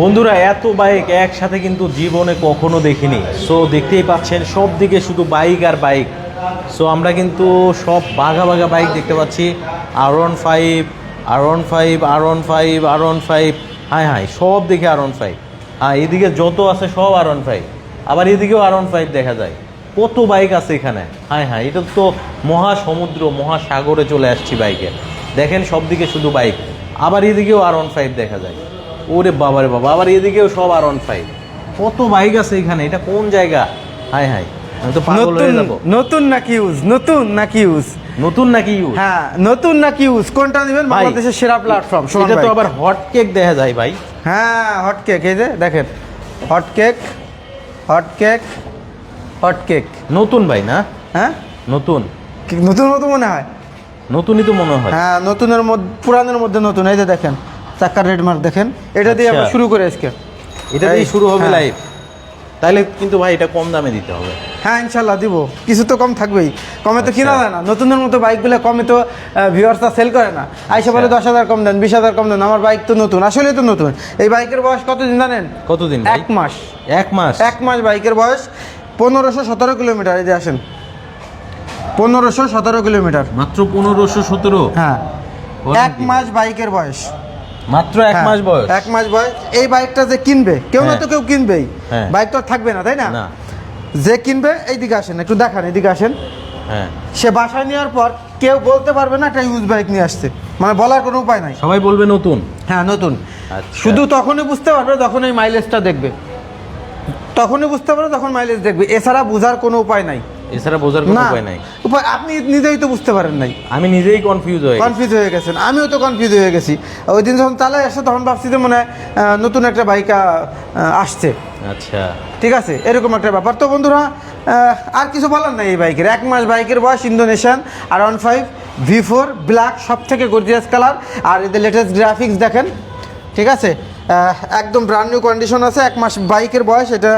বন্ধুরা, এত বাইক একসাথে কিন্তু জীবনে কখনো দেখিনি। সো দেখতেই পাচ্ছেন সব দিকে শুধু বাইক আর বাইক সো আমরা কিন্তু সব বাঘা বাঘা বাইক দেখতে পাচ্ছি। R one five R one five R one five R one five হ্যাঁ হাই সব দিকে আর ওয়ান ফাইভ হ্যাঁ এদিকে যত আছে সব আর ওয়ান ফাইভ আবার এদিকেও আর ওয়ান ফাইভ দেখা যায়। কত বাইক আছে এখানে? হ্যাঁ হ্যাঁ এটা তো মহাসমুদ্র, মহাসাগরে চলে আসছি বাইকে দেখেন সব দিকে শুধু বাইক আবার এদিকেও আর ওয়ান ফাইভ দেখা যায়। ওরে বাবারে বাবা আবার এদিকেও সব আর ওয়ান ফাইভ কত বাইক আছে এখানে এটা কোন জায়গা? হাই হাই আমি তো নতুন নতুন নাকি ইউজ নতুন নাকি ইউজ নতুন নাকি ইউজ হ্যাঁ নতুন নাকি ইউজ কোনটা নেবেন? বাংলাদেশের সেরা প্ল্যাটফর্ম এটা তো আবার হট কেক দেখা যায় ভাই। হ্যাঁ হট কেক এই যে দেখেন hot cake hot cake hot cake নতুন ভাই না? হ্যাঁ? নতুন। নতুন মতো মনে হয়? নতুনই তো মনে হয়। হ্যাঁ নতুনের মধ্যে পুরানের মধ্যে নতুন এই যে দেখেন। চাকার রেড মার্ক দেখেন। এটা দিয়ে আমরা আচ্ছা। শুরু করে আজকে। এটা দিয়ে শুরু হবে হ্যাঁ। লাইভ তাহলে কিন্তু ভাই এটা কম দামে দিতে হবে। হ্যাঁ ইনশাল্লাহ দিব। কিছু তো কম থাকবেই। কমে তো আচ্ছা। কিনা যায় না। নতুনের মতো বাইকগুলো কমে তো ভিউয়ার্সরা সেল করে না। আইসা বলে আচ্ছা। দশ হাজার কম দেন বিশ হাজার কম দেন। আমার বাইক তো নতুন। আসলে তো নতুন। এই বাইকের বয়স কতদিন জানেন? কতদিন এক মাস। এক মাস? এক মাস বাইকের বয়স। পনেরোশো সতেরো কিলোমিটার। এই যে আসেন। পনেরোশো সতেরো কিলোমিটার। মাত্র পনেরোশো সতেরো? হ্যাঁ। এক মাস বাইকের বয়স। মাত্র এক হ্যাঁ, মাস বয়স। এক মাস বয়স। এই বাইকটা যে কিনবে কেউ না হ্যাঁ। তো কেউ কিনবেই। হ্যাঁ। বাইক তো আর থাকবে না তাই না? যে কিনবে এইদিকে আসেন একটু দেখান এদিকে আসেন। হ্যাঁ। সে বাসায় নেওয়ার পর কেউ বলতে পারবে না একটা ইউজ বাইক নিয়ে আসছে। মানে বলার কোনো উপায় নাই। সবাই বলবে নতুন। হ্যাঁ নতুন। আচ্ছা। শুধু তখনই বুঝতে পারবে যখন এই মাইলেজটা দেখবে। তখনই বুঝতে পারবে তখন মাইলেজ দেখবে। এছাড়া বোঝার কোনো উপায় নাই। এছাড়া বোঝার কোনো উপায় নাই। উপায় আপনি নিজেই তো বুঝতে পারেন নাই। আমি নিজেই কনফিউজ হয়ে কনফিউজ হয়ে গেছেন। আমিও তো কনফিউজ হয়ে গেছি। ওই দিন যখন চালাই আসছে তখন ভাবছি যে মনে নতুন একটা বাইক আসছে। আচ্ছা। ঠিক আছে? এরকম একটা ব্যাপার। তো বন্ধুরা আর কিছু বলার নাই এই বাইকের। এক মাস বাইকের বয়স Indonesian R one five V four black সব থেকে গর্জিয়াস কালার আর এদের লেটেস্ট গ্রাফিক্স দেখেন। ঠিক আছে? একদম ব্র্যান্ড নিউ কন্ডিশন আছে এক মাস বাইকের বয়স এটা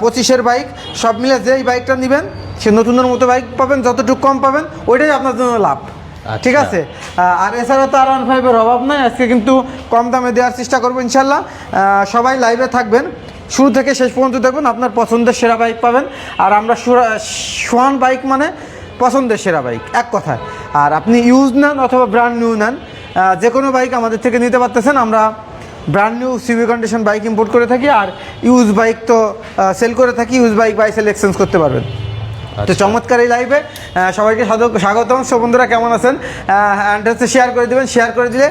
পঁচিশের বাইক সব মিলে যেই বাইকটা নেবেন সে নতুনের মতো বাইক পাবেন যতটুকু কম পাবেন ওইটাই আপনার জন্য লাভ। আচ্ছা। ঠিক আছে? আর এছাড়া তো আর ওয়ান ফাইভের অভাব নাই আজকে কিন্তু কম দামে দেওয়ার চেষ্টা করব ইনশাল্লাহ সবাই লাইভে থাকবেন শুরু থেকে শেষ পর্যন্ত দেখবেন আপনার পছন্দের সেরা বাইক পাবেন। আর আমরা সোয়ান বাইক মানে পছন্দের সেরা বাইক এক কথায়। আর আপনি ইউজ নেন অথবা ব্র্যান্ড নিউ নেন যে কোনো বাইক আমাদের থেকে নিতে পারতেছেন আমরা brand new CV condition bike import করে থাকি আর ইউজ বাইক তো সেল করে থাকি use bike buy sell exchange করতে পারবেন। তো আচ্ছা। চমৎকার এই লাইভে সবাইকে স্বাগতম। সব বন্ধুরা কেমন আছেন? অ্যাড্রেসে শেয়ার করে দেবেন। শেয়ার করে দিলে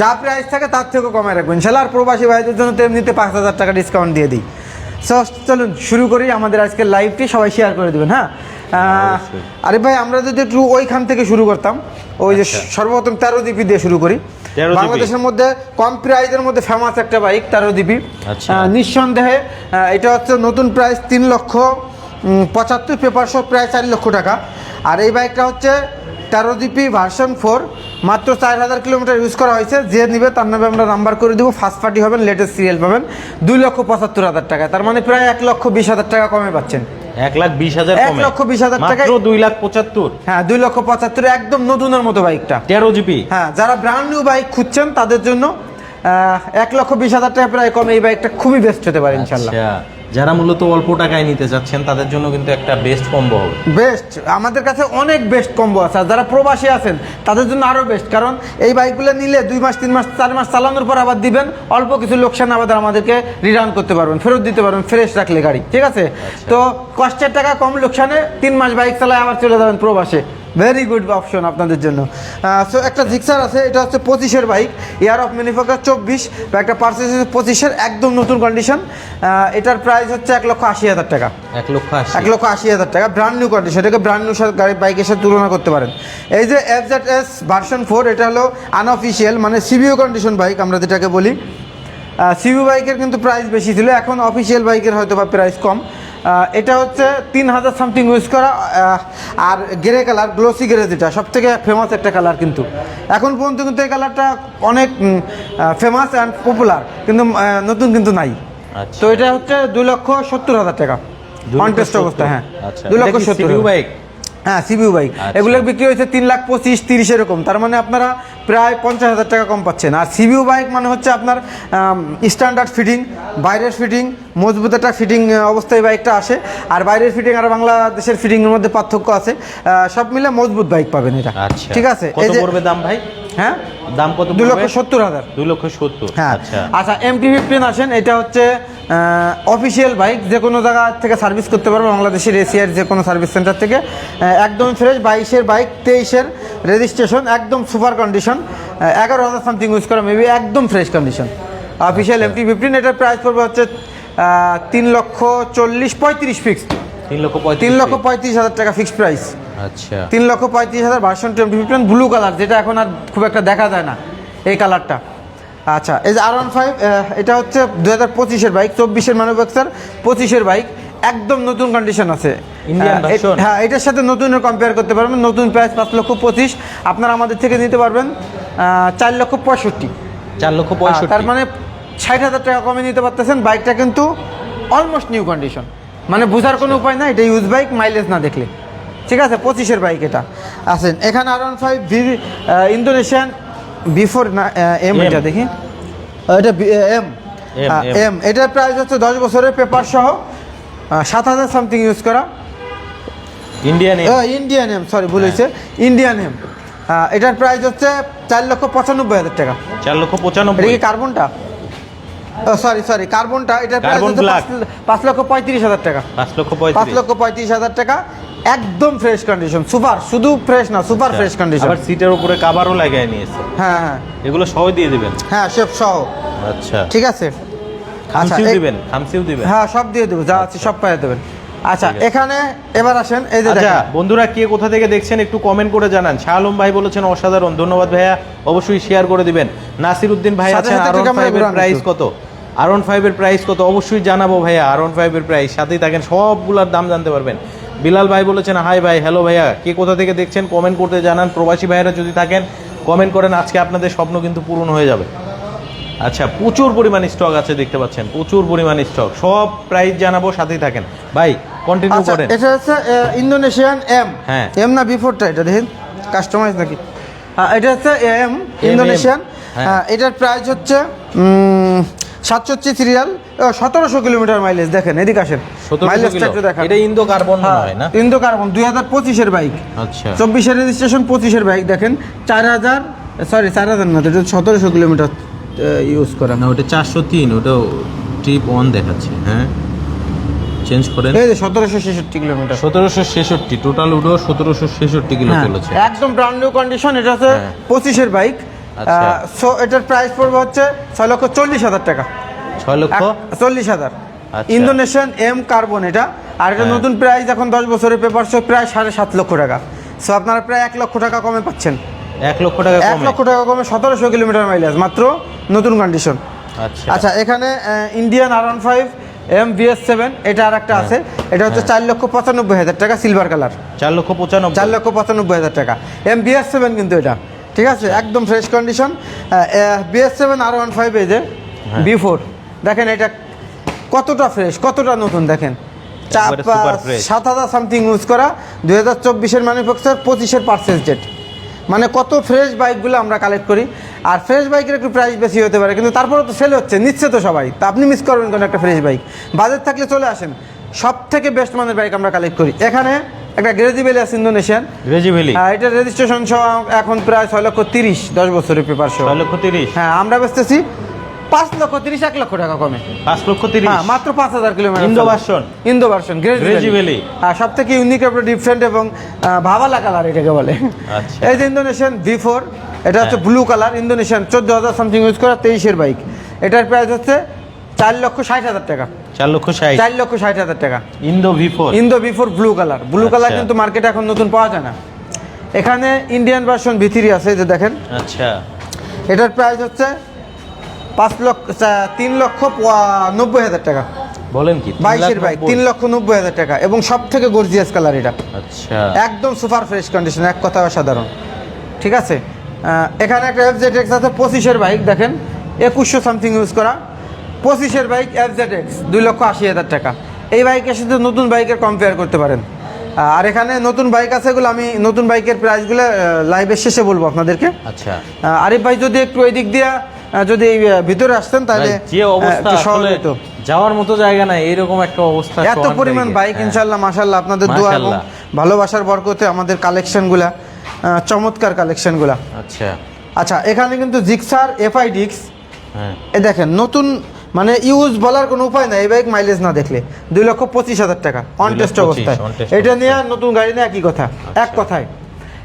যা প্রাইস থাকে তার থেকেও কমে রাখবেন ইনশাল্লাহ আর প্রবাসী ভাইদের জন্য তো এমনিতে পাঁচ হাজার টাকা ডিসকাউন্ট দিয়ে দিই। সো চলুন শুরু করি। আমাদের আজকের লাইভটি সবাই শেয়ার করে দেবেন হ্যাঁ? আরে ভাই আমরা যদি একটু ওইখান থেকে শুরু করতাম ওই যে আচ্ছা। সর্বপ্রথম তেরো জিপি দিয়ে শুরু করি। 13 জিবি। বাংলাদেশের মধ্যে কম প্রাইজের মধ্যে ফেমাস একটা বাইক তেরো জিপি আচ্ছা। নিঃসন্দেহে এটা হচ্ছে নতুন প্রাইস তিন লক্ষ পঁচাত্তর পেপার সহ প্রায় চার লক্ষ টাকা। আর এই বাইকটা হচ্ছে তেরো জিপি ভার্সন ফোর মাত্র চার হাজার কিলোমিটার ইউজ করা হয়েছে। যে নিবে তার নামে আমরা নাম্বার করে দেবো ফার্স্ট পার্টি হবেন লেটেস্ট সিরিয়াল পাবেন। দুই লক্ষ পঁচাত্তর হাজার টাকা। তার মানে প্রায় এক লক্ষ বিশ হাজার টাকা কমে পাচ্ছেন। এক লাখ বিশ হাজার এক লক্ষ বিশ হাজার দুই লাখ পঁচাত্তর। হ্যাঁ দুই লক্ষ পঁচাত্তর একদম নতুনের মতো বাইকটা। তেরো জিবি হ্যাঁ যারা ব্র্যান্ড নিউ বাইক খুঁজছেন তাদের জন্য আহ, এক লক্ষ বিশ হাজার টাকা প্রায় কম এই বাইকটা খুবই বেস্ট হতে পারে ইনশাল্লাহ আচ্ছা যারা মূলত অল্প টাকায় নিতে চাচ্ছেন তাদের জন্য কিন্তু একটা বেস্ট কম্বো হবে। বেস্ট আমাদের কাছে অনেক বেস্ট কম্বো আছে। আর যারা প্রবাসী আছেন তাদের জন্য আরও বেস্ট কারণ এই বাইকগুলো নিলে দুই মাস তিন মাস চার মাস চালানোর পর আবার দিবেন অল্প কিছু লোকসান আবার আমাদেরকে রিটার্ন করতে পারবেন ফেরত দিতে পারবেন ফ্রেশ রাখলে গাড়ি ঠিক আছে? তো কষ্টের টাকা কম লোকসানে তিন মাস বাইক চালায় আবার চলে যাবেন প্রবাসে। ভেরি গুড অপশন আপনাদের জন্য। সো একটা জিক্সার আছে এটা হচ্ছে পঁচিশের বাইক ইয়ার অফ ম্যানুফ্যাকচার চব্বিশ বা একটা পার্সেস পঁচিশের একদম নতুন কন্ডিশন এটার প্রাইস হচ্ছে এক লক্ষ আশি হাজার টাকা। এক লক্ষ আশি। এক লক্ষ আশি হাজার টাকা ব্র্যান্ড নিউ কন্ডিশন এটাকে ব্র্যান্ড নিউ গাড়ি বাইকের সাথে তুলনা করতে পারেন। এই যে F Z S version four এটা হলো আনঅফিসিয়াল মানে সিবিও কন্ডিশন বাইক আমরা যেটাকে বলি। সিবিও বাইকের কিন্তু প্রাইস বেশি ছিল এখন অফিসিয়াল বাইকের হয়তো বা প্রাইস কম। এটা হচ্ছে তিন হাজার সামথিং ইউজ করা আর গ্রে কালার গ্লোসি গ্রে যেটা সব থেকে ফেমাস একটা কালার কিন্তু। এখন পর্যন্ত কিন্তু এই কালারটা অনেক ফেমাস অ্যান্ড পপুলার কিন্তু নতুন কিন্তু নাই। আচ্ছা। তো এটা হচ্ছে দুই লক্ষ সত্তর হাজার টাকা। কন্টেস্ট অবস্থা হ্যাঁ। দু দুই লক্ষ সত্তর বাইক হ্যাঁ সিবিউ বাইক আচ্ছা। এগুলো বিক্রি হয়েছে তিন লাখ পঁচিশ তিরিশ এরকম। তার মানে আপনারা প্রায় পঞ্চাশ হাজার টাকা কম পাচ্ছেন। আর সিবিউ বাইক মানে হচ্ছে আপনার স্ট্যান্ডার্ড ফিটিং বাইরের ফিটিং মজবুত একটা ফিটিং অবস্থায় বাইকটা আসে। আর বাইরের ফিটিং আর বাংলাদেশের ফিটিংয়ের মধ্যে পার্থক্য আছে। সব মিলে মজবুত বাইক পাবেন এটা। আচ্ছা। ঠিক আছে? এই দাম ভাই? হ্যাঁ? দাম কত দু লক্ষ সত্তর হাজার। দুই লক্ষ সত্তর হ্যাঁ। আচ্ছা। আচ্ছা এমটি ফিফটিন আসেন এটা হচ্ছে অফিসিয়াল বাইক যে কোনো জায়গা থেকে সার্ভিস করতে পারবে বাংলাদেশের এশিয়ার যে কোনো সার্ভিস সেন্টার থেকে। একদম ফ্রেশ বাইশের বাইক তেইশের রেজিস্ট্রেশন একদম সুপার কন্ডিশন এগারো হাজার সামথিং ইউজ করা মেবি একদম fresh condition official MT fifteen এটার প্রাইস পড়বে হচ্ছে তিন লক্ষ চল্লিশ পঁয়ত্রিশ ফিক্স তিন লক্ষ তিন লক্ষ পঁয়ত্রিশ হাজার টাকা ফিক্সড প্রাইস আচ্ছা। তিন লক্ষ পঁয়ত্রিশ হাজার version twenty fifteen blue colour যেটা এখন আর খুব একটা দেখা যায় না এই কালারটা আচ্ছা এই যে আর ওয়ান ফাইভ এটা হচ্ছে দু হাজার পঁচিশের বাইক চব্বিশের ম্যানুফ্যাকচার পঁচিশের বাইক একদম নতুন কন্ডিশন আছে। হ্যাঁ এটার সাথে নতুনের কম্পেয়ার করতে পারবেন নতুন প্রাইস পাঁচ লক্ষ পঁচিশ আপনারা আমাদের থেকে নিতে পারবেন চার লক্ষ পঁয়ষট্টি। চার লক্ষ পঁয়ষট্টি। তার মানে ষাট হাজার টাকা কমে নিতে পারতেছেন বাইকটা কিন্তু অলমোস্ট নিউ কন্ডিশন মানে বোঝার কোনো উপায় না এটা ইউজ বাইক মাইলেজ না দেখলে। ঠিক আছে পঁচিশের বাইক এটা। আছেন এখানে R one five V Indonesian V four না এম এটা দেখি। এটা এম এম এটার প্রাইস হচ্ছে দশ বছরের পেপার সহ সাত হাজার সামথিং ইউজ করা। ইন্ডিয়ান ইন্ডিয়ান এম সরি ভুল হয়েছে। ইন্ডিয়ান এম এটার প্রাইস হচ্ছে চার লক্ষ পঁচানব্বই হাজার টাকা। চার লক্ষ পঁচানব্বই। এটা কি কার্বনটা সরি সরি কার্বনটা এটার প্রাইস পাঁচ- পাঁচ লক্ষ পঁয়ত্রিশ হাজার টাকা। পাঁচ লক্ষ পাঁচ লক্ষ পঁয়ত্রিশ হাজার টাকা। একদম ফ্রেশ কন্ডিশন সুপার শুধু ফ্রেশ না সুপার ফ্রেশ কন্ডিশন আচ্ছা। আবার সিটের উপরে কাভারও লাগাই নিয়েছে। হ্যাঁ হ্যাঁ। এগুলো সহ দিয়ে দিবেন? হ্যাঁ শেফ সহ। আচ্ছা। ঠিক আছে? খামসিও দিবেন খামসিও দিবেন? হ্যাঁ সব দিয়ে দেবো যা আছে সব পাইয়ে দেবেন। আচ্ছা এখানে এবার আসেন এই যে আচ্ছা দেখেন। বন্ধুরা কে কোথা থেকে দেখছেন একটু কমেন্ট করে জানান। শাহলম ভাই বলেছেন অসাধারণ ধন্যবাদ ভাইয়া। অবশ্যই শেয়ার করে দিবেন। নাসির উদ্দিন ভাই আছেন আর ফাইভের প্রাইস। কত? আর ফাইভের প্রাইস কত? অবশ্যই জানাব ভাইয়া আর ফাইভের প্রাইস সাথেই থাকেন সবগুলোর দাম জানতে পারবেন। বিলাল ভাই বলেছেন হাই ভাই হ্যালো ভাইয়া কে কোথা থেকে দেখছেন? কমেন্ট করতে জানান। প্রবাসী ভাইয়েরা যদি থাকেন কমেন্ট করেন আজকে আপনাদের স্বপ্ন কিন্তু পূরণ হয়ে যাবে। আচ্ছা প্রচুর পরিমাণ স্টক আছে দেখতে পাচ্ছেন প্রচুর পরিমাণ স্টক সব প্রাইস জানাব সাথেই থাকেন। ভাই কন্টিনিউ আচ্ছা করেন। এটা হচ্ছে ইন্দোনেশিয়ান এম হ্যাঁ। এম না বিফোরটা এটা দেখেন কাস্টমাইজ নাকি? হ্যাঁ, এটা হচ্ছে এম ইন্দোনেশিয়ান হ্যাঁ। এটার প্রাইস হচ্ছে সাতষট্টি সিরিয়াল সতেরোশো কিলোমিটার মাইলেজ দেখেন এদিকে আসেন। 1700 মাইলেজটা একটু দেখান। এটা ইন্দো কার্বন হয় না? ইন্দো কার্বন দুই হাজার পঁচিশের বাইক আচ্ছা। চব্বিশের রেজিস্ট্রেশন পঁচিশের বাইক দেখেন চার হাজার সরি চার হাজার না এটা সতেরোশো কিলোমিটার ইউজ করা। না ওটা চারশো তিন ওটা ট্রিপ ওয়ান দেখাচ্ছে হ্যাঁ? চেঞ্জ করেন। এই যে সতেরোশো ছেষট্টি কিলোমিটার। সতেরোশো ছেষট্টি টোটাল উডো সতেরোশো ছেষট্টি কিলো হ্যাঁ, চলেছে। একদম ব্র্যান্ড নিউ কন্ডিশন এটা হচ্ছে হ্যাঁ। পঁচিশের বাইক। সো এটার প্রাইস পড়বে হচ্ছে ছয় লক্ষ চল্লিশ হাজার টাকা। ছয় লক্ষ? চল্লিশ হাজার। আচ্ছা। ইন্দোনেশিয়ান এম কার্বন এটা। আর এটা হ্যাঁ। নতুন প্রাইস এখন দশ বছরের পেপার সো প্রায় সাড়ে সাত লক্ষ টাকা। সো আপনারা প্রায় এক লক্ষ টাকা কমে পাচ্ছেন। এক লক্ষ টাকা এক লক্ষ টাকা কমে সতেরোশো কিলোমিটার মাইলেজ মাত্র নতুন কন্ডিশন আচ্ছা। আচ্ছা এখানে Indian R one five M BS seven এটা আর একটা আছে। এটা হচ্ছে চার লক্ষ পঁচানব্বই হাজার টাকা সিলভার কালার চার লক্ষ পঁচানব্বই। চার লক্ষ পঁচানব্বই হাজার টাকা। এম বিএস সেভেন কিন্তু এটা। ঠিক আছে? একদম fresh condition BS seven R one five এই যে হ্যাঁ। বি ফোর দেখেন এটা কতটা ফ্রেশ কতটা নতুন দেখেন? সাত হাজার সামথিং ইউজ করা দু হাজার চব্বিশের ম্যানুফ্যাকচার পঁচিশের পার্সেন্ট ডেট মানে কত ফ্রেশ বাইকগুলো আমরা কালেক্ট করি। আর ফ্রেশ বাইকের একটু প্রাইস বেশি হতে পারে কিন্তু তারপরে তো সেল হচ্ছে নিচ্ছে তো সবাই। তা আপনি মিস করবেন কোনো একটা ফ্রেশ বাইক বাজেট থাকলে চলে আসেন। সব থেকে বেস্ট মানের বাইক আমরা কালেক্ট করি। এখানে একটা গ্রেজিবেলি আছে ইন্দোনেশিয়ান রেজি ভ্যালি হ্যাঁ এটা রেজিস্ট্রেশন সহ এখন প্রায় ছয় লক্ষ তিরিশ দশ বছরের পেপার সহ। ছয় লক্ষ তিরিশ। হ্যাঁ আমরা বেচতেছি পাঁচ লক্ষ তিরিশ এক লক্ষ টাকা কমে। পাঁচ লক্ষ তিরিশ। হ্যাঁ মাত্র পাঁচ হাজার kilometre Indo version Indo version গ্রেজি ভ্যালি হ্যাঁ সব থেকে ইউনিক একটা ডিফারেন্ট এবং ভাবালা কালার এটাকে বলে। আচ্ছা। এই যে ইন্দোনেশিয়ান ভি ফোর এটা হচ্ছে। ব্লু কালার ইন্দোনেশিয়ান চোদ্দ হাজার সামথিং ইউজ করা তেইশের বাইক এটার প্রাইস হচ্ছে চার লক্ষ ষাট হাজার টাকা। চার লক্ষ ষাট। চার লক্ষ ষাট হাজার টাকা। Indo V four. Indo B four blue colour. Blue colour আচ্ছা। কিন্তু মার্কেটে এখন নতুন পাওয়া যায় না। এখানে ইন্ডিয়ান ভার্সন ভিথিরি আছে যে দেখেন। আচ্ছা। এটার প্রাইস হচ্ছে পাঁচ লক্ষ তিন লক্ষ নব্বই হাজার টাকা। বলেন কি বাইশের বাইক তিন লক্ষ নব্বই হাজার টাকা। এবং সব থেকে গর্জিয়াস কালার এটা। আচ্ছা। একদম সুপার ফ্রেশ কন্ডিশন এক কথা অসাধারণ। ঠিক আছে? এখানে একটা এফ জেড এক্স আছে পঁচিশের বাইক দেখেন। একুশশো সামথিং ইউজ করা। পঁচিশের বাইক এফ জেড এক্স দুই লক্ষ আশি হাজার টাকা। এই বাইকের সাথে নতুন বাইকের কম্পেয়ার করতে পারেন। আর এখানে নতুন বাইক আছে এগুলো আমি নতুন বাইকের প্রাইসগুলো লাইভের শেষে বলব আপনাদেরকে। আচ্ছা। আরিফ ভাই যদি একটু এই দিক দিয়ে যদি এই, ভিতরে আসতেন তাহলে যে অবস্থা আসলে যাওয়ার মতো জায়গা নাই এরকম একটা অবস্থা এত পরিমাণ বাইক। ইনশাল্লাহ মাশাল্লাহ আপনাদের দোয়া এবং মাশাআল্লাহ। ভালোবাসার বরকতে আমাদের কালেকশনগুলা চমৎকার কালেকশনগুলা আচ্ছা। আচ্ছা এখানে কিন্তু জিক্সার এফআই ডিক্স এ দেখেন নতুন মানে ইউজ বলার কোনো উপায় নাই এই বাইক মাইলেজ না দেখলে। দুই লক্ষ পঁচিশ হাজার টাকা অন টেস্ট অবস্থায়। এটা নিয়ে নতুন গাড়ি নিয়ে একই কথা। এক কথায়।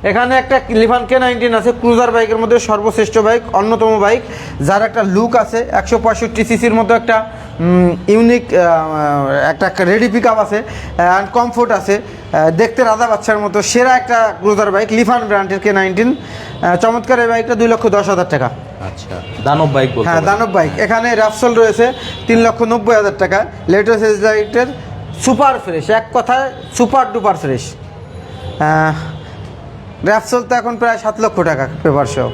এখানে একটা লিফান কে নাইনটিন আছে ক্রুজার বাইকের মধ্যে সর্বশ্রেষ্ঠ বাইক অন্যতম বাইক যার একটা লুক আছে একশো পঁয়ষট্টি সিসির মতো একটা ইউনিক একটা রেডি পিক আপ আছে অ্যান্ড কমফোর্ট আছে। দেখতে রাধা বাচ্চার মতো সেরা একটা ক্রুজার বাইক লিফান ব্র্যান্ডের কে নাইনটিন চমৎকার এই বাইকটা দুই লক্ষ দশ হাজার টাকা। আচ্ছা দানব বাইক হ্যাঁ দানব বাইক এখানে র্যাপসল রয়েছে তিন লক্ষ নব্বই হাজার টাকা। লেটেস্ট এক্সাইটের সুপার ফ্রেশ এক কথায় সুপার ডুপার ফ্রেশ র্যাপসল তো এখন প্রায় সাত লক্ষ টাকা পেপার সহ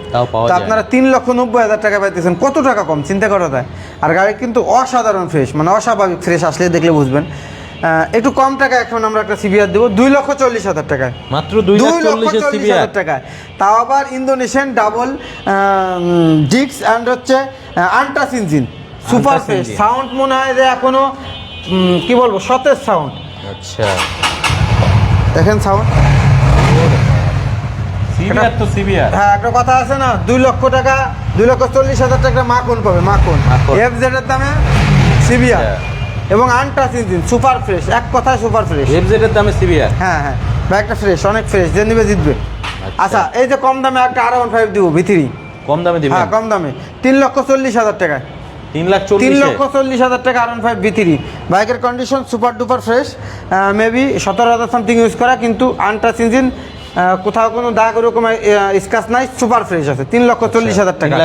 তো আপনারা তিন লক্ষ নব্বই হাজার টাকা পাইতেছেন। কত টাকা কম? চিন্তা করা যায় আর গাড়ি কিন্তু অসাধারণ ফ্রেশ মানে অস্বাভাবিক ফ্রেশ আসলে দেখলে বুঝবেন। একটু কম টাকা এখন আমরা একটা সিবিআর দেবো। দুই লক্ষ চল্লিশ হাজার টাকায়। মাত্র দুই লক্ষ চল্লিশ হাজার টাকায়। তাও আবার ইন্দোনেশিয়ান ডাবল ডিক্স অ্যান্ড হচ্ছে আন্টাস ইঞ্জিন। সুপার ফ্রেশ সাউন্ড মনে হয় যে এখনও কি বলব সতেজ সাউন্ড আচ্ছা। দেখেন সাউন্ড সিবিআর তো সিবিআর হ্যাঁ একটা কথা আছে না দুই লক্ষ টাকা দুই লক্ষ চল্লিশ হাজার টাকা মাখন পাবে মাখন। এফ জেডের দামে সিবিআর। এবং আনটাচ ইঞ্জিন সুপার ফ্রেশ এক কথায় সুপার ফ্রেশ। এফজেড এর দামে সিবিআর হ্যাঁ হ্যাঁ। ব্যাগটা ফ্রেশ অনেক ফ্রেশ যে নিবে জিতবে। আচ্ছা। এই যে কম দামে একটা আর ওয়ান ফাইভ দিব ভিতরি। কম দামে দিবেন? হ্যাঁ কম দামে। তিন লক্ষ চল্লিশ হাজার টাকায়। তিন লাখ তিন লক্ষ চল্লিশ হাজার টাকা আর ফাইভ ভিতরি। বাইকের condition super duper fresh maybe সতেরো হাজার সামথিং ইউজ করা কিন্তু আনটাচ ইঞ্জিন কোথাও কোনো দাগ ওরকম স্কাচ নাই সুপার ফ্রেশ আছে। তিন লক্ষ চল্লিশ হাজার টাকা।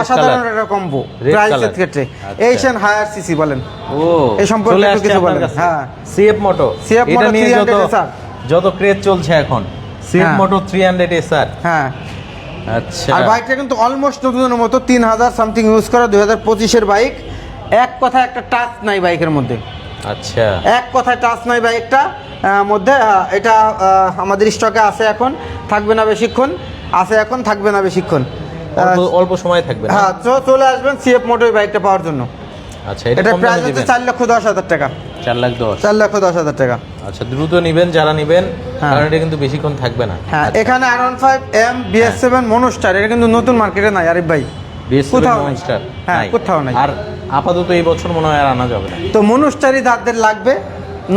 অসাধারণ একটা কম্বো প্রাইসের ক্ষেত্রে। আচ্ছা। এইশন হায়ার সিসি বলেন। ও এই সম্পর্কে কিছু বলেন। হ্যাঁ। সিএফ মোটো নিয়ে 300 যত যত ক্রেজ চলছে এখন। CF. Moto three hundred SR হ্যাঁ। আচ্ছা। আর বাইকটা কিন্তু অলমোস্ট নতুনের মতো তিন হাজার সামথিং ইউজ করা দুই হাজার পঁচিশের বাইক এক কথা একটা টাচ নাই বাইকের মধ্যে। আচ্ছা। এক কথায় টাচ নাই বাইকটা মধ্যে এটা আমাদের স্টকে আছে এখন থাকবে না বেশিক্ষণ আছে এখন থাকবে না বেশিক্ষণ। অল্প সময় থাকবে হ্যাঁ তো চলে আসবেন সিএফ মোটর বাইকটা পাওয়ার জন্য। আচ্ছা এটা প্রাইস হচ্ছে চার লক্ষ দশ হাজার টাকা। চার লাখ দশ? চার লক্ষ দশ হাজার টাকা। আচ্ছা দ্রুত নিবেন যারা নিবেন হ্যাঁ। কারণ এটা কিন্তু বেশিক্ষণ থাকবে না। হ্যাঁ এখানে R one five M BS seven Monster এটা কিন্তু নতুন মার্কেটে নাই আরিফ ভাই। কোথাও। মনস্টার হ্যাঁ কোথাও নাই। আর আপাতত এই বছর মনে হয় আর আনা যাবে না। তো মনুষ্টারি যাদের লাগবে।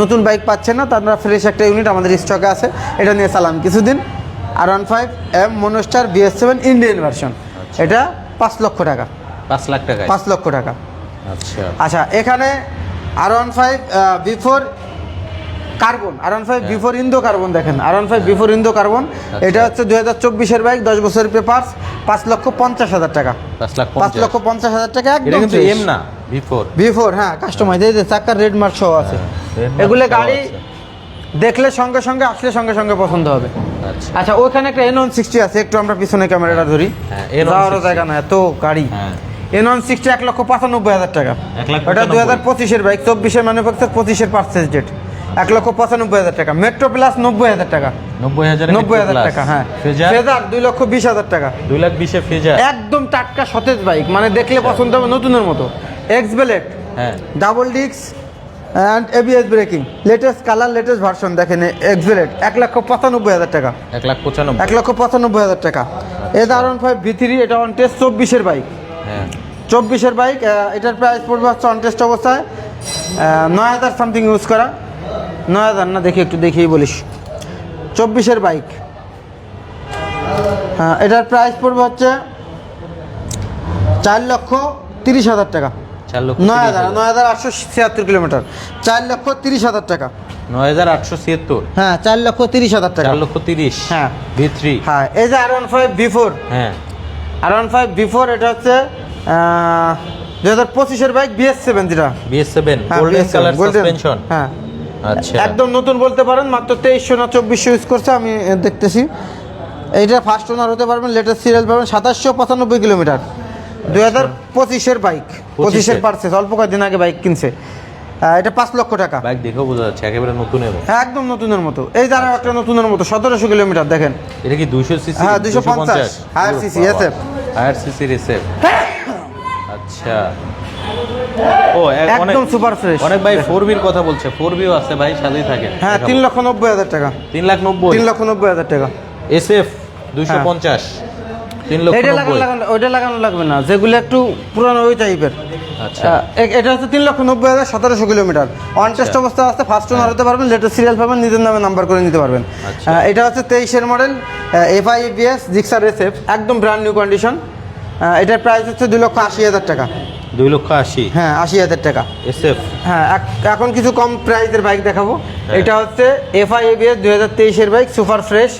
নতুন বাইক পাচ্ছেন না তারা ফ্রেশ একটা ইউনিট আমাদের স্টকে আছে। এটা নিয়ে চালান কিছুদিন। R one five M Monster BS seven Indian version এটা পাঁচ লক্ষ টাকা। পাঁচ লাখ টাকা পাঁচ লক্ষ টাকা। আচ্ছা। আচ্ছা এখানে R one five V four carbon R one five V four Indo carbon দেখেন R one five V four Indo carbon এটা হচ্ছে দুই হাজার চব্বিশের বাইক দশ বছরের পেপার্স পাঁচ লক্ষ পঞ্চাশ হাজার টাকা। পাঁচ লক্ষ পঞ্চাশ হাজার টাকা এটা একদম কিন্তু এম না বিফোর বিফোর হ্যাঁ কাস্টমাইজ এই যে চাকার রেড মার্ক সহ আছে। হ্যাঁ, এগুলো গাড়ি দেখলে সঙ্গে সঙ্গে আসলে সঙ্গে সঙ্গে পছন্দ হবে। আচ্ছা। আচ্ছা ওখানে একটা এন ওয়ান সিক্সটি আছে একটু আমরা পিছনে ক্যামেরাটা ধরি। হ্যাঁ, N160 যাওয়ারও জায়গা না এত গাড়ি। এন ওয়ান সিক্সটি এক লক্ষ পঁচানব্বই হাজার টাকা। ওটা দুই হাজার পঁচিশের বাইক চব্বিশের ম্যানুফ্যাকচার পঁচিশের পার্সেস ডেট এক লক্ষ পঁচানব্বই হাজার টাকা। মেট্রো প্লাস নব্বই হাজার টাকা। নব্বই হাজার নব্বই হাজার টাকা হ্যাঁ। ফেজার? ফেজার দুই লক্ষ বিশ হাজার টাকা। দুই লাখ বিশে ফেজার। একদম টাটকা সতেজ বাইক মানে দেখলে পছন্দ হবে নতুনের মতো। এক্স বেলেট হ্যাঁ ডাবল ডিক্স and ABS braking latest colour latest version দেখেন এক্সবেলেট এক লক্ষ পঁচানব্বই হাজার টাকা। এক লাখ পঁচানব্বই। এক লক্ষ পঁচানব্বই হাজার টাকা। এ দারুণ ফাইভ ভি থ্রি এটা অন টেস্ট চব্বিশের বাইক হ্যাঁ। চব্বিশের বাইক এটার প্রাইস পড়বে হচ্ছে অন টেস্ট অবস্থায় নয় হাজার সামথিং ইউজ করা। নয় হাজার না দেখি একটু দেখিয়ে বলিস। চব্বিশের বাইক। হ্যাঁ এটার প্রাইস পড়বে হচ্ছে চার লক্ষ তিরিশ হাজার টাকা। নয় হাজার। নয় হাজার আটশো ছিয়াত্তর কিলোমিটার। চার লক্ষ তিরিশ হাজার টাকা। নয় হাজার আটশো ছিয়াত্তর। হ্যাঁ চার লক্ষ তিরিশ হাজার টাকা। চার লক্ষ তিরিশ। হ্যাঁ। V three. হ্যাঁ এই যে আর ওয়ান ফাইভ হ্যাঁ। আর ওয়ান ফাইভ এটা হচ্ছে দুই হাজার পঁচিশের বাইক বিএস সেভেন যেটা। BS seven golden colour suspension হ্যাঁ। আচ্ছা। একদম নতুন বলতে পারেন মাত্র তেইশশো না চব্বিশশো ইউজ করছে আমি দেখতেছি। এইটা ফার্স্ট ওনার হতে পারবেন লেটেস্ট সিরিয়াল পাবেন সাতাশশো পঁচানব্বই কিলোমিটার। দুই হাজার পঁচিশের বাইক পঁচিশের পার্সেস অল্প কয়েকদিন আগে বাইক কিনছে। এটা পাঁচ লক্ষ টাকা। বাইক দেখেও বোঝা যাচ্ছে একেবারে নতুন হ্যাঁ একদম নতুনের মতো। এই যারা একটা নতুনের মতো সতেরোশো কিলোমিটার দেখেন। এটা কি দুইশো সিসি হ্যাঁ, 250 higher CC, SF higher CC SF আচ্ছা। ও একদম সুপার ফ্রেশ অনেক ভাই ফোর বির কথা বলছে ফোর বিও আছে ভাই সাথেই থাকে। হ্যাঁ তিন লক্ষ নব্বই হাজার টাকা। তিন লাখ নব্বই। তিন লক্ষ নব্বই হাজার টাকা। এসএফ দুইশো পঞ্চাশ তিন লক্ষ এটা লাগানো ওইটা লাগানো লাগবে না যেগুলো একটু পুরানো ওই টাইপের আচ্ছা। এটা হচ্ছে তিন লক্ষ নব্বই হাজার সতেরোশো কিলোমিটার। অন টেস্ট অবস্থা আছে ফার্স্ট ওনার হতে পারবেন লেটেস্ট সিরিয়াল পাবেন নিজের নামে নাম্বার করে নিতে পারবেন। আচ্ছা। এটা হচ্ছে তেইশের model FI ABS Gixxer SF একদম ব্র্যান্ড নিউ কন্ডিশন এটার প্রাইস হচ্ছে দুই লক্ষ আশি হাজার টাকা। দুই লক্ষ আশি। হ্যাঁ আশি হাজার টাকা। এসএফ। হ্যাঁ এখন কিছু কম প্রাইসের বাইক দেখাবো। হ্যাঁ। এটা হচ্ছে এফআই এবিএস দুই হাজার তেইশের বাইক সুপার ফ্রেশ।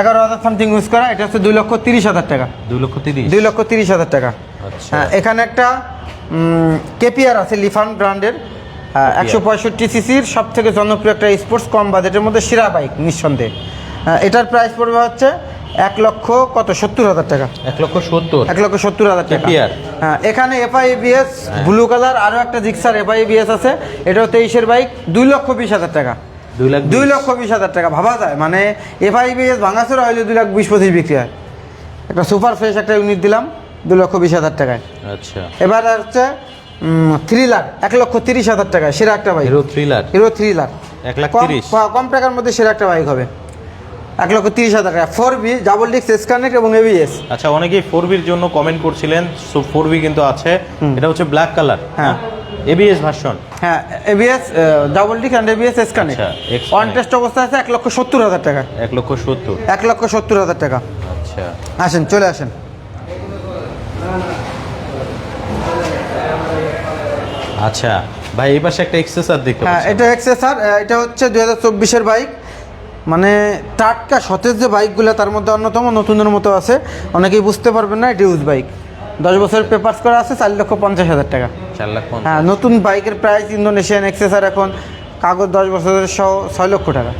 এগারো হাজার সামথিং ইউজ করা এটা হচ্ছে দুই লক্ষ তিরিশ হাজার টাকা। দুই লক্ষ তিরিশ? দুই লক্ষ তিরিশ হাজার টাকা। আচ্ছা। হ্যাঁ এখানে একটা কেপিআর আছে লিফান ব্র্যান্ডের। একশো পঁয়ষট্টি সিসির সব থেকে জনপ্রিয় একটা স্পোর্টস কম বাজেটের মধ্যে সেরা বাইক নিঃসন্দেহে। হ্যাঁ, এটার প্রাইস পড়বে হচ্ছে এক লক্ষ কত? সত্তর হাজার টাকা। এক লক্ষ সত্তর। এক লক্ষ সত্তর হাজার টাকা। হ্যাঁ এখানে এফআইবিএস ব্লু কালার আরও একটা জিক্সার এফআইবিএস আছে। এটাও তেইশের বাইক দুই লক্ষ বিশ হাজার টাকা। দুই লাখ দুই লক্ষ বিশ হাজার টাকা ভাবা যায়। মানে এফআইবিএস ভাঙাচোরা হইলে দুই লাখ বিশ পঁচিশ বিক্রি হয়। একটা সুপার ফ্রেশ একটা ইউনিট দিলাম দুই লক্ষ বিশ হাজার টাকায়। আচ্ছা। এবার হচ্ছে থ্রি লাখ এক লক্ষ তিরিশ হাজার টাকায় সেরা একটা bike Hero Thriller Hero three lakh এক লাখ কম টাকার মধ্যে সেরা একটা বাইক হবে। এক লক্ষ তিরিশ হাজার টাকা। ফোর বি ডাবল ডিক্স এস এবং এবিএস আচ্ছা অনেকেই ফোর বির জন্য কমেন্ট করছিলেন সো ফোর বি কিন্তু আছে। এটা হচ্ছে ব্ল্যাক কালার হ্যাঁ। এবিএস ভার্সন হ্যাঁ এবিএস ডাবল ডিক্স অ্যান্ড এবিএস এস কানেক্ট আচ্ছা, অন টেস্ট অবস্থা আছে এক লক্ষ সত্তর হাজার টাকা। এক লক্ষ সত্তর। এক লক্ষ সত্তর হাজার টাকা। আচ্ছা। আসেন চলে আসেন। আচ্ছা ভাই এই পাশে একটা এক্সেসার দেখতে হ্যাঁ এটা এক্সেসার এটা হচ্ছে দুই হাজার চব্বিশের বাইক মানে টাটকা সতেজ যে বাইকগুলো তার মধ্যে অন্যতম নতুনের মতো আছে। অনেকেই বুঝতে পারবেন না এটা ইউজ বাইক দশ বছরের পেপার্স করা আছে চার লক্ষ পঞ্চাশ হাজার টাকা। চার পঞ্চাশ। হ্যাঁ নতুন বাইকের প্রাইস ইন্দোনেশিয়ান এক্সেসার এখন কাগজ দশ বছরের সহ ছয় লক্ষ টাকা।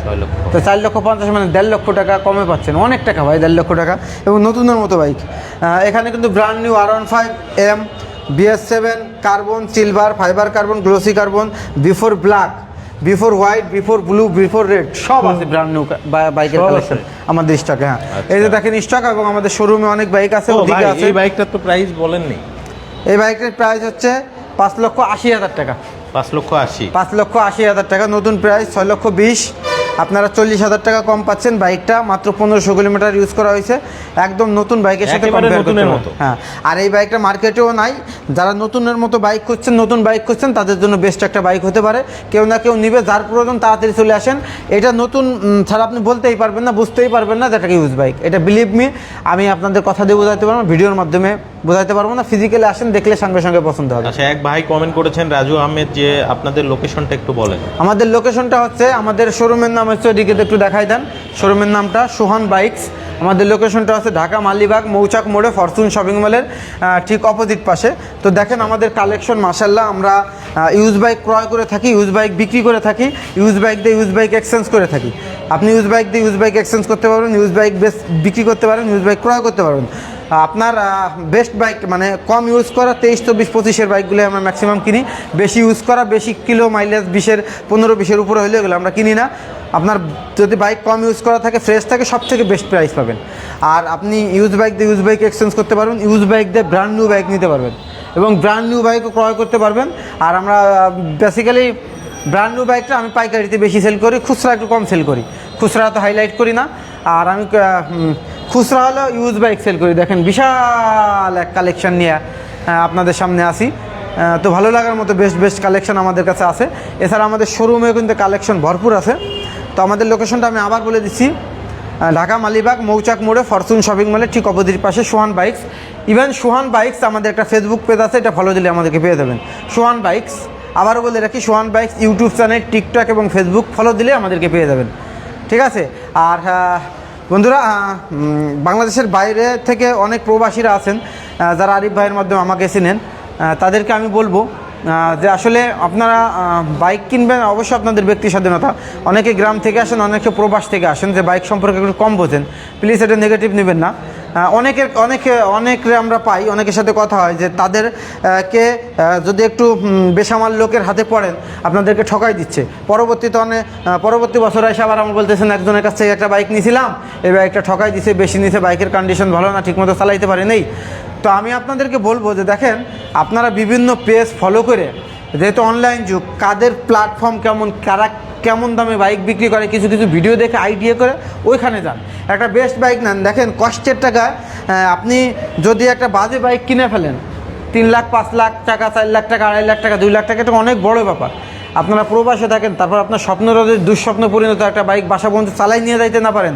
ছয় লক্ষ। তো চার লক্ষ পঞ্চাশ মানে দেড় লক্ষ টাকা কমে পাচ্ছেন অনেক টাকা ভাই দেড় লক্ষ টাকা। এবং নতুনের মতো বাইক এখানে কিন্তু brand new R one five M BS seven carbon silver fibre carbon glossy carbon V four black V four white V four blue V four red সব আছে ব্র্যান্ড নিউ বাইকের কালেকশন আমাদের স্টকে হ্যাঁ। আচ্ছা। এই যে দেখেন স্টক এবং আমাদের শোরুমে অনেক বাইক আছে ওদিকে আছে। এই বাইকটার তো প্রাইস বলেননি। এই বাইকের প্রাইস হচ্ছে পাঁচ লক্ষ আশি হাজার টাকা। পাঁচ লক্ষ আশি। পাঁচ লক্ষ আশি হাজার টাকা নতুন প্রাইস ছয় লক্ষ বিশ। আপনারা চল্লিশ হাজার টাকা কম পাচ্ছেন বাইকটা মাত্র পনেরোশো কিলোমিটার ইউজ করা হয়েছে। একদম নতুন বাইকের সাথে। হ্যাঁ আর এই বাইকটা মার্কেটেও নাই। যারা নতুনের মতো বাইক খুঁজছেন নতুন বাইক খুঁজছেন তাদের জন্য বেস্ট একটা বাইক হতে পারে। কেউ না কেউ নিবে যার প্রয়োজন তাড়াতাড়ি চলে আসেন। এটা নতুন ছাড়া আপনি বলতেই পারবেন না বুঝতেই পারবেন না যে এটা ইউজ বাইক এটা বিলিভ মি আমি আপনাদের কথা দিয়ে বোঝাতে পারব না, ভিডিওর মাধ্যমে বোঝাতে পারব না। ফিজিক্যালি আসেন দেখলে সঙ্গে সঙ্গে পছন্দ হবে। আচ্ছা এক ভাই কমেন্ট করেছেন রাজু আহমেদ যে আপনাদের লোকেশনটা একটু বলেন। আমাদের লোকেশনটা হচ্ছে আমাদের শোরুমের নাম হচ্ছে ওদিকে একটু দেখাই দেন। শোরুমের নামটা সোহান বাইকস। আমাদের লোকেশনটা হচ্ছে ঢাকা মালিবাগ, মৌচাক মোড়ে ফরচুন শপিং মলের ঠিক অপোজিট পাশে। তো দেখেন আমাদের কালেকশন মাসাল্লাহ আমরা ইউজ বাইক ক্রয় করে থাকি ইউজ বাইক বিক্রি করে থাকি ইউজ বাইক দিয়ে ইউজ বাইক এক্সচেঞ্জ করে থাকি। আপনি ইউজ বাইক দিয়ে ইউজ বাইক এক্সচেঞ্জ করতে পারবেন ইউজ বাইক বেশ বিক্রি করতে পারেন ইউজ বাইক ক্রয় করতে পারবেন। আপনার বেস্ট বাইক মানে কম ইউজ করা তেইশ, চব্বিশ, পঁচিশের বাইকগুলো আমরা ম্যাক্সিমাম কিনি। বেশি ইউজ করা, বেশি কিলো মাইলেজ বিশের, পনেরো, বিশের উপরে হলে এগুলো আমরা কিনি না। আপনার যদি বাইক কম ইউজ করা থাকে ফ্রেশ থাকে সব থেকে বেস্ট প্রাইস পাবেন। আর আপনি ইউজ বাইক দিয়ে ইউজ বাইক এক্সচেঞ্জ করতে পারবেন ইউজ বাইক দিয়ে ব্র্যান্ড নিউ বাইক নিতে পারবেন। এবং ব্র্যান্ড নিউ বাইকও ক্রয় করতে পারবেন। আর আমরা বেসিক্যালি ব্র্যান্ড নিউ বাইকটা আমি পাইকারিতে বেশি সেল করি, খুচরা একটু কম সেল করি। খুচরা তো হাইলাইট করি না। আর আমি খুচরা হলো ইউজ বাইক সেল করি। দেখেন, বিশাল এক কালেকশন নিয়ে আপনাদের সামনে আসি। তো ভালো লাগার মতো বেস্ট বেস্ট কালেকশন আমাদের কাছে আছে। এছাড়া আমাদের শোরুমেও কিন্তু কালেকশন ভরপুর আছে। তো আমাদের লোকেশনটা আমি আবার বলে দিচ্ছি। ঢাকা মালিবাগ মৌচাক মোড়ে ফরচুন শপিং মলের ঠিক অপোজিট পাশে Sohan bikes even Sohan bikes আমাদের একটা ফেসবুক পেজ আছে, এটা ফলো দিলে আমাদেরকে পেয়ে যাবেন। সোহান বাইকস আবারও বলে রাখি Sohan bikes YouTube channel TikTok এবং ফেসবুক ফলো দিলে আমাদেরকে পেয়ে যাবেন। ঠিক আছে? আর বন্ধুরা বাংলাদেশের বাইরে থেকে অনেক প্রবাসীরা আছেন। যারা আরিফ ভাইয়ের মাধ্যমে আমাকে চিনেন তাদেরকে আমি বলব যে আসলে আপনারা বাইক কিনবেন, অবশ্যই আপনাদের ব্যক্তি স্বাধীনতা। অনেকে গ্রাম থেকে আসেন, অনেকে প্রবাস থেকে আসেন, যে বাইক সম্পর্কে একটু কম বোঝেন। প্লিজ এটা নেগেটিভ নেবেন না। অনেকের, অনেকে অনেকে আমরা পাই, অনেকের সাথে কথা হয়, যে তাদের কে যদি একটু বেসামাল লোকের হাতে পড়েন, আপনাদেরকে ঠকাই দিচ্ছে। পরবর্তীতে অনেক পরবর্তী বছর এসে আবার আমার বলতেছেন, একজনের কাছ থেকে একটা বাইক নিয়েছিলাম এই বাইকটা ঠকাই দিছে, বেশি নিছে বাইকের কন্ডিশন ভালো না, ঠিকমতো চালাইতে পারে নেই। তো আমি আপনাদেরকে বলব যে দেখেন, আপনারা বিভিন্ন পেজ ফলো করে, যেহেতু অনলাইন যুগ, কাদের প্ল্যাটফর্ম কেমন, কারা কেমন দামে বাইক বিক্রি করে, কিছু কিছু ভিডিও দেখে আইডিয়া করে, ওইখানে যান। একটা বেস্ট বাইক নেন। দেখেন কষ্টের টাকা আপনি যদি একটা বাজে বাইক কিনে ফেলেন, তিন লাখ, পাঁচ লাখ টাকা, চার লাখ টাকা, আড়াই লাখ টাকা, দুই লাখ টাকা, এটা অনেক বড় ব্যাপার। আপনারা প্রবাসে থাকেন, তারপর আপনার স্বপ্নরদের দুঃস্বপ্ন পরিণত একটা বাইক বাসা পর্যন্ত চালাই নিয়ে যাইতে না পারেন।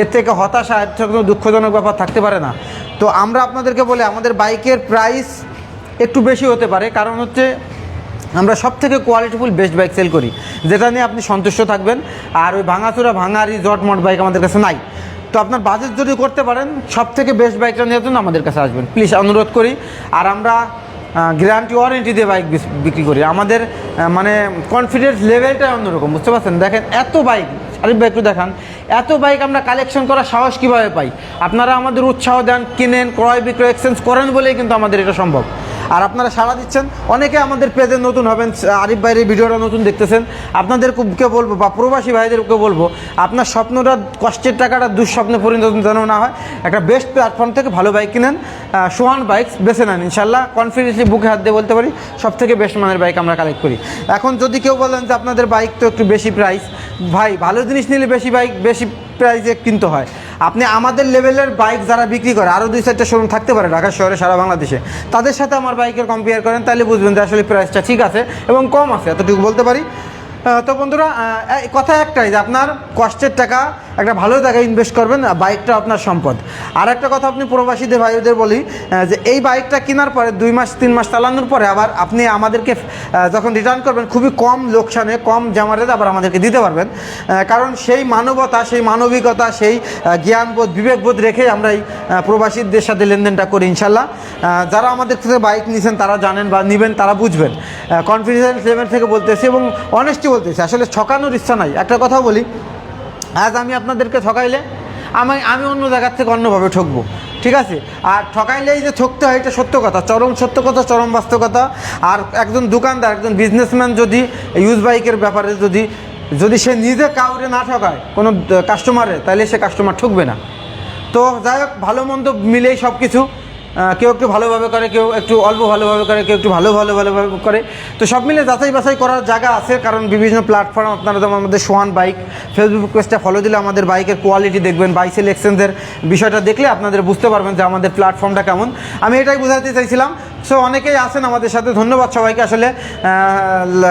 এর থেকে হতাশা, এর থেকে দুঃখজনক ব্যাপার থাকতে পারে না। তো আমরা আপনাদেরকে বলে, আমাদের বাইকের প্রাইস একটু বেশি হতে পারে। কারণ হচ্ছে, আমরা সব থেকে কোয়ালিটিফুল বেস্ট বাইক সেল করি। যেটা নিয়ে আপনি সন্তুষ্ট থাকবেন। আর ওই ভাঙাচুরা ভাঙারি জট মট বাইক আমাদের কাছে নাই। তো আপনার বাজেট যদি করতে পারেন সব থেকে বেস্ট বাইকটা নিয়ে আমাদের কাছে আসবেন। প্লিজ অনুরোধ করি। আর আমরা গ্যারান্টি ওয়ারেন্টি দিয়ে বাইক বিক্রি করি। আমাদের মানে কনফিডেন্স লেভেলটা অন্যরকম, বুঝতে পারছেন? দেখেন, এত বাইক আরিফ ভাই একটু দেখান, এত বাইক আমরা কালেকশন করার সাহস কীভাবে পাই? আপনারা আমাদের উৎসাহ দেন, কিনেন, ক্রয় বিক্রয় এক্সচেঞ্জ করেন বলেই কিন্তু আমাদের এটা সম্ভব। আর আপনারা সাড়া দিচ্ছেন। অনেকে আমাদের পেজে নতুন হবেন, আরিফ ভাইয়ের ভিডিওটা নতুন দেখতেছেন। আপনাদেরকে বলব বা প্রবাসী ভাইদেরকে বলব, আপনার স্বপ্নটা, কষ্টের টাকাটা দুঃস্বপ্নে পরিণত যেন না হয়, একটা বেস্ট প্ল্যাটফর্ম থেকে ভালো বাইক কিনেন সোহান বাইকস বেছে নেন। ইনশাল্লাহ কনফিডেন্টলি বুকে হাত দিয়ে বলতে পারি সব থেকে বেস্ট মানের বাইক আমরা কালেক্ট করি। এখন যদি কেউ বলেন যে আপনাদের বাইক তো একটু বেশি প্রাইস ভাই ভালো জিনিস নিলে বেশি বাইক বেশি প্রাইসে কিনতে হয়। আপনি আমাদের লেভেলের বাইক যারা বিক্রি করে আরও দুই চারটা শোরুম থাকতে পারে ঢাকা শহরে, সারা বাংলাদেশে। তাদের সাথে আমার বাইকের কম্পেয়ার করেন, তাহলে বুঝবেন যে আসলে প্রাইসটা ঠিক আছে এবং কম আছে, এতটুকু বলতে পারি। তো বন্ধুরা কথা একটাই যে আপনার কষ্টের টাকা একটা ভালো জায়গায় ইনভেস্ট করবেন বাইকটা আপনার সম্পদ। আর একটা কথা আপনি প্রবাসীদের ভাইদের বলি যে এই বাইকটা কেনার পরে দুই মাস, তিন মাস চালানোর পরে আবার আপনি আমাদেরকে যখন রিটার্ন করবেন, খুবই কম লোকসানে, কম জামারে আবার আমাদেরকে দিতে পারবেন। কারণ সেই মানবতা, সেই মানবিকতা, সেই জ্ঞানবোধ, বিবেকবোধ রেখে আমরা এই প্রবাসীদের সাথে লেনদেনটা করি ইনশাল্লাহ যারা আমাদের থেকে বাইক নিয়েছেন তারা জানেন বা নেবেন, তারা বুঝবেন। কনফিডেন্স লেভেল থেকে বলতেছি এবং অনেস্টি বলতেছি। আসলে ঠকানোর ইচ্ছা নাই। একটা কথা বলি, আজ আমি আপনাদেরকে ঠকাইলে, আমি আমি অন্য জায়গার থেকে অন্যভাবে ঠকবো। ঠিক আছে? আর ঠকাইলেই যে ঠকতে হয়, এটা সত্য কথা। চরম সত্য কথা, চরম বাস্তবতা। আর একজন দোকানদার, একজন বিজনেসম্যান যদি ইউজ বাইকের ব্যাপারে যদি যদি সে নিজে কাউরে না ঠকায়, কোনো কাস্টমারে তাহলে সে কাস্টমার ঠকবে না। তো যাই হোক, ভালো মন্দ মিলেই সব কিছু কেউ একটু ভালোভাবে করে, কেউ একটু অল্প ভালোভাবে করে, কেউ একটু ভালো ভালো ভালোভাবে করে। তো সব মিলে যাচাই বাছাই করার জায়গা আছে, কারণ বিভিন্ন প্ল্যাটফর্ম আপনারা যেমন আমাদের সোহান বাইক ফেসবুক পেজটা ফলো দিলে আমাদের বাইকের কোয়ালিটি দেখবেন বাইসেল এক্সচেঞ্জের বিষয়টা দেখলে আপনাদের বুঝতে পারবেন যে আমাদের প্ল্যাটফর্মটা কেমন। আমি এটাই বোঝাতে চাইছিলাম সো অনেকেই আছেন আমাদের সাথে। ধন্যবাদ সবাইকে আসলে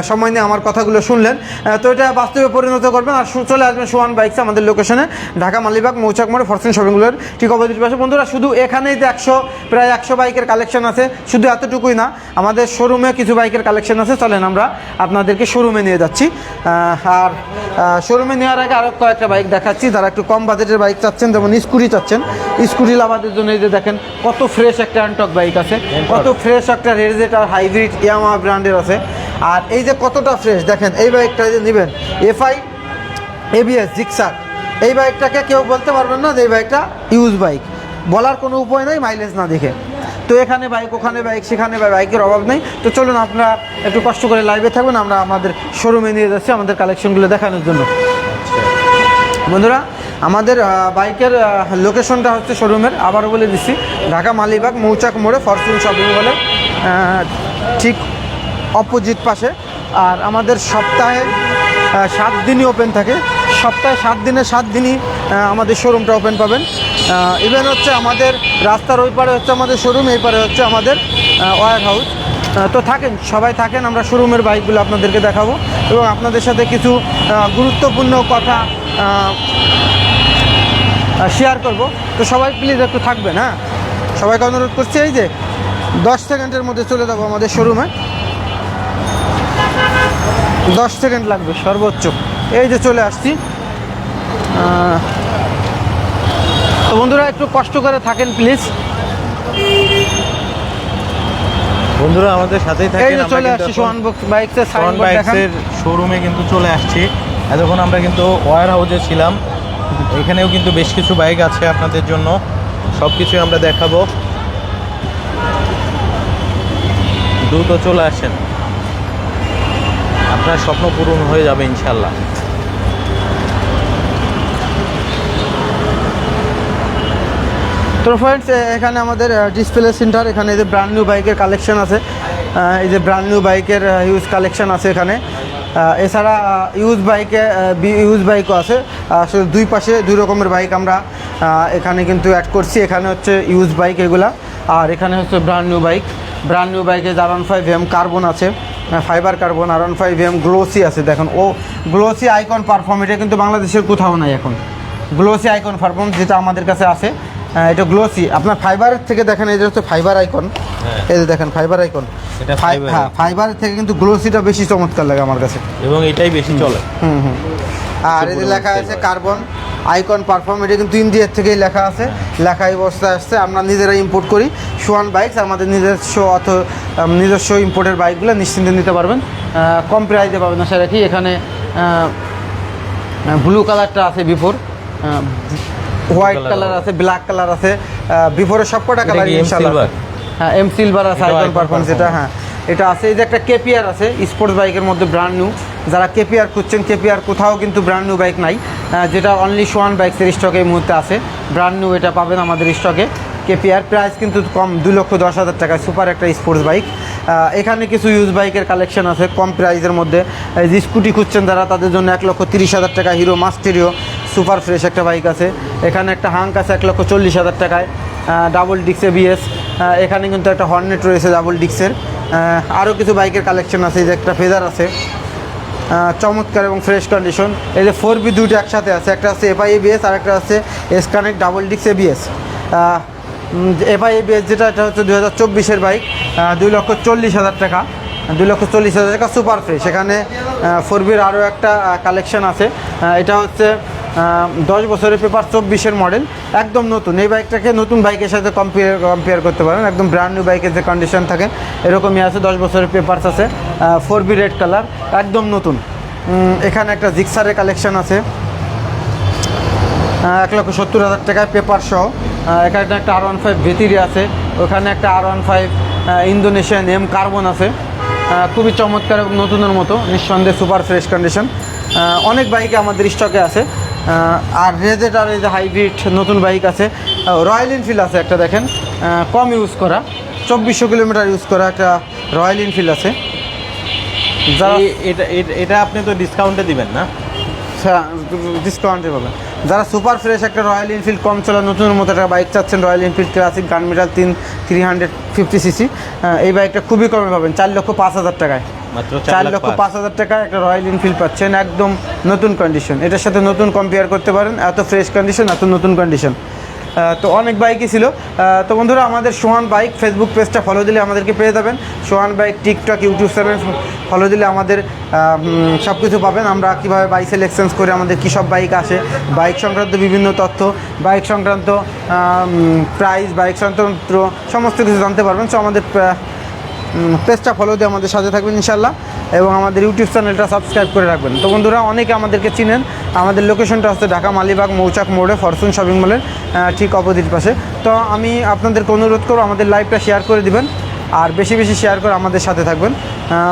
সময় নিয়ে আমার কথাগুলো শুনলেন। তো এটা বাস্তবে পরিণত করবেন। আর চলে আসবেন সোহান বাইকস আমাদের লোকেশনে ঢাকা মালিবাগ মৌচাক মোড়ে ফরচুন শপিংগুলোর ঠিক অপোজিট পাশে। বন্ধুরা শুধু এখানেই যে একশো প্রায় একশো বাইকের কালেকশন আছে শুধু এতটুকুই না আমাদের শোরুমে কিছু বাইকের কালেকশন আছে। চলেন আমরা আপনাদেরকে শোরুমে নিয়ে যাচ্ছি। আর শোরুমে নেওয়ার আগে আরও কয়েকটা বাইক দেখাচ্ছি। যারা একটু কম বাজেটের বাইক চাচ্ছেন যেমন স্কুটি চাচ্ছেন স্কুটি লাভাদের জন্য এই যে দেখেন কত ফ্রেশ একটা অ্যান্টক বাইক আছে। কত ফ্রেশ একটা রেজেটার হাইব্রিড ইয়ামা ব্র্যান্ডের আছে। আর এই যে কতটা ফ্রেশ, দেখেন, এই বাইকটা যে নেবেন, এফআই, এবিএস জিক্সার এই বাইকটাকে কেউ বলতে পারবেন না যে এই বাইকটা ইউজ বাইক। বলার কোনো উপায় নেই, মাইলেজ না দেখে। তো এখানে বাইক, ওখানে বাইক, সেখানে বাইকের অভাব নেই। তো চলুন, আপনারা একটু কষ্ট করে লাইভে থাকবেন, আমরা আমাদের শোরুমে নিয়ে যাচ্ছি আমাদের কালেকশনগুলো দেখানোর জন্য। বন্ধুরা আমাদের বাইকের লোকেশনটা হচ্ছে শোরুমের আবারও বলে দিচ্ছি, ঢাকা মালিবাগ, মৌচাক মোড়ে ফরচুন শপিং মলে ঠিক অপোজিট পাশে। আর আমাদের সপ্তাহে সাত দিনই ওপেন থাকে। সপ্তাহে সাত দিনে সাত দিনই আমাদের শোরুমটা ওপেন পাবেন। ইভেন হচ্ছে আমাদের রাস্তার ওই পারে হচ্ছে আমাদের শোরুম এই পারে হচ্ছে আমাদের ওয়ার হাউস তো থাকেন, সবাই থাকেন, আমরা শোরুমের বাইকগুলো আপনাদেরকে দেখাবো। এবং আপনাদের সাথে কিছু গুরুত্বপূর্ণ কথা শেয়ার করব। তো সবাই প্লিজ একটু থাকবেন হ্যাঁ? সবাইকে অনুরোধ করছি এই যে দশ সেকেন্ডের মধ্যে চলে যাব আমাদের শোরুমে দশ সেকেন্ড লাগবে সর্বোচ্চ। এই যে চলে আসছি। তো বন্ধুরা একটু কষ্ট করে থাকেন প্লিজ বন্ধুরা আমাদের সাথেই এই থাকেন যে আমরা চলে আসছি সোহান বাইকসের শোরুমে কিন্তু চলে আসছি। এতক্ষণ আমরা কিন্তু ওয়ার হাউসে ছিলাম। এখানেও কিন্তু বেশ কিছু বাইক আছে আপনাদের জন্য। সব কিছুই আমরা দেখাবো। দ্রুত চলে আসেন। আপনার স্বপ্ন পূরণ হয়ে যাবে ইনশাল্লাহ তো ফ্রেন্ডস এখানে আমাদের ডিসপ্লে সেন্টার এখানে যে ব্র্যান্ড নিউ বাইকের কালেকশন আছে। এই যে ব্র্যান্ড নিউ বাইকের ইউজ কালেকশন আছে এখানে। এছাড়া ইউজ বাইকে ইউজ বাইকও আছে। আসলে দুই পাশে দুই রকমের বাইক আমরা এখানে কিন্তু অ্যাড করছি। এখানে হচ্ছে ইউজ বাইক এগুলা। আর এখানে হচ্ছে brand new bike brand new বাইকে আর ফাইভ এম কার্বন আছে। Fibre carbon R one five M glossy আছে। দেখুন, ও গ্লোসি আইকন পারফর্ম এটা কিন্তু বাংলাদেশের কোথাও নাই এখন। গ্লোসি আইকন পারফর্ম যেটা আমাদের কাছে আছে। আহ, এটা গ্লোসি আপনার ফাইবারের থেকে দেখেন এই যে হচ্ছে ফাইবার আইকন হ্যাঁ। এই যে দেখেন ফাইবার আইকন এটা হ্যাঁ ফাইবারের থেকে কিন্তু গ্লোসিটা বেশি চমৎকার লাগে আমার কাছে। এবং এটাই বেশি চলে। হুম হুম। আর এই যে লেখা আছে কার্বন আইকন পারফর্ম এটা কিন্তু ইন্ডিয়ার থেকেই লেখা আছে। লেখা এই অবস্থায় আসছে। আমরা নিজেরা ইম্পোর্ট করি। সোয়ান বাইকস আমাদের নিজস্ব অথ নিজস্ব ইম্পোর্টের বাইকগুলো নিশ্চিন্তে নিতে পারবেন। কম প্রাইসে পাবেন আশা রাখি। এখানে ব্লু কালারটা আছে বিফোর হোয়াইট কালার আছে ব্ল্যাক কালার আছে। বিফোরে সবকটা কটা কালার ইনশাআল্লাহ। হ্যাঁ এম সিলভার আছে আইকন পারফরমেন্স এটা হ্যাঁ। এটা আছে এই যে একটা কেপিআর আছে স্পোর্টস বাইকের মধ্যে ব্র্যান্ড নিউ যারা কেপিআর খুঁজছেন কেপিআর কোথাও কিন্তু ব্র্যান্ড নিউ বাইক নাই। যেটা অনলি সোয়ান বাইকসের স্টকে এই মুহূর্তে আছে। ব্র্যান্ড নিউ এটা পাবেন আমাদের স্টকে কেপিআর প্রাইস কিন্তু কম, দুই লক্ষ দশ হাজার টাকায় সুপার একটা স্পোর্টস বাইক এখানে কিছু ইউজ বাইকের কালেকশন আছে, কম প্রাইসের মধ্যে। যে স্কুটি খুঁজছেন যারা, তাদের জন্য এক লক্ষ তিরিশ হাজার টাকা হিরো মাস্টেরিও সুপার ফ্রেশ একটা বাইক আছে। এখানে একটা হাঙ্ক আছে এক লক্ষ চল্লিশ হাজার টাকায় ডাবল ডিক্সে বিএস এখানে কিন্তু একটা হর্নেট রয়েছে ডাবল ডিক্সের আরও কিছু বাইকের কালেকশন আছে যে একটা ফেদার আছে। চমৎকার এবং ফ্রেশ কন্ডিশন এই যে ফোর বি দুইটা একসাথে আছে, একটা আছে এফআই এবিএস আর একটা আছে এস কানেক্ট ডাবল ডিক্স এ এবিএস এফআই যেটা, এটা হচ্ছে দুই হাজার চব্বিশের বাইক দুই লক্ষ চল্লিশ হাজার টাকা। দুই লক্ষ চল্লিশ হাজার টাকা সুপার ফ্রেশ ফোর বির আরও একটা কালেকশন আছে। এটা হচ্ছে দশ বছরের পেপার চব্বিশের মডেল একদম নতুন। এই বাইকটাকে নতুন বাইকের সাথে কম্পেয়ার কম্পেয়ার করতে পারেন। একদম ব্র্যান্ড নিউ বাইকের যে কন্ডিশন থাকে, এরকমই আছে। দশ বছরের পেপারস আছে। ফোর বি রেড কালার একদম নতুন। এখানে একটা জিক্সারের কালেকশন আছে। এক লক্ষ সত্তর হাজার টাকায় পেপার সহ। এখানে একটা আর ওয়ান ফাইভ ভেতিরি আছে। ওখানে একটা R one five Indonesian M carbon আছে। খুবই চমৎকার এবং নতুনের মতো নিঃসন্দেহে সুপার ফ্রেশ কন্ডিশন। অনেক বাইকে আমাদের স্টকে আছে। আর রেজেটার এই যে হাইব্রিড নতুন বাইক আছে রয়্যাল এনফিল্ড আছে একটা দেখেন। কম ইউজ করা চব্বিশশো কিলোমিটার ইউজ করা একটা রয়্যাল এনফিল্ড আছে। এই- এটা এটা- এটা আপনি তো ডিসকাউন্টে দিবেন না? ডিসকাউন্টে পাবেন। যারা সুপার ফ্রেশ একটা রয়্যাল এনফিল্ড কম চলা নতুন মতো একটা বাইক চাচ্ছেন Royal Enfield Classic gun metal তিন থ্রি হান্ড্রেড ফিফটি সিসি এই বাইকটা খুবই কমে পাবেন চার লক্ষ পাঁচ হাজার টাকায়। মাত্র চার লক্ষ পাঁচ। হাজার টাকায় একটা রয়্যাল এনফিল্ড পাচ্ছেন একদম নতুন কন্ডিশন এটার সাথে নতুন কম্পেয়ার করতে পারেন এত ফ্রেশ কন্ডিশন এত নতুন কন্ডিশন তো অনেক বাইকই ছিল। তো বন্ধুরা, আমাদের সোহান বাইক ফেসবুক পেজটা ফলো দিলে আমাদেরকে পেয়ে যাবেন। Sohan bike TikTok YouTube channel follow দিলে আমাদের সব কিছু পাবেন। আমরা কীভাবে বাইক সিলেকশনস করে আমাদের কী সব বাইক আসে বাইক সংক্রান্ত বিভিন্ন তথ্য বাইক সংক্রান্ত প্রাইস বাইক সংক্রান্ত সমস্ত কিছু জানতে পারবেন। সো আমাদের পেজটা ফলো দিয়ে আমাদের সাথে থাকবেন ইনশাল্লাহ এবং আমাদের ইউটিউব চ্যানেলটা সাবস্ক্রাইব করে রাখবেন। তো বন্ধুরা, অনেকে আমাদেরকে চিনেন, আমাদের লোকেশনটা হচ্ছে ঢাকা মালিবাগ মৌচাক মোড়ে, ফরচুন শপিং মলের ঠিক অপোজিট পাশে। তো আমি আপনাদেরকে অনুরোধ করব, আমাদের লাইভটা শেয়ার করে দিবেন। আর বেশি বেশি শেয়ার করে আমাদের সাথে থাকবেন।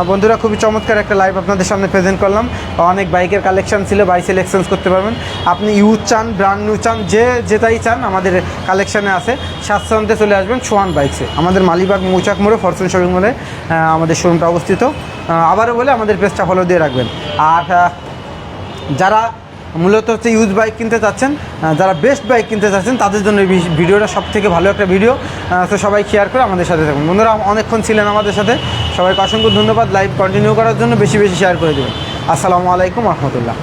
বন্ধুরা, খুবই চমৎকার একটা লাইভ আপনাদের সামনে প্রেজেন্ট করলাম। অনেক বাইকের কালেকশন ছিল বাইক সিলেকশনস করতে পারবেন। আপনি ইউজ চান ব্র্যান্ড নিউ চান, যে যেটাই চান, আমাদের কালেকশানে আছে। স্বাচ্ছন্দ্যে চলে আসবেন সোয়ান বাইকসে আমাদের মালিবাগ মৌচাক মোড়ে ফরচুন শপিং মলে আমাদের শোরুমটা অবস্থিত। আবারও বলে আমাদের পেজটা ফলো দিয়ে রাখবেন। আর যারা মূলত হচ্ছে ইউজ বাইক কিনতে চাচ্ছেন যারা বেস্ট বাইক কিনতে চাচ্ছেন, তাদের জন্য এই ভিডিওটা সব থেকে ভালো একটা ভিডিও তো সবাই শেয়ার করে আমাদের সাথে থাকুন। বন্ধুরা, অনেকক্ষণ ছিলেন আমাদের সাথে, সবাইকে অসংখ্য ধন্যবাদ লাইভ কন্টিনিউ করার জন্য বেশি বেশি শেয়ার করে দেবেন। আসসালামু আলাইকুম রহমতুল্লাহ।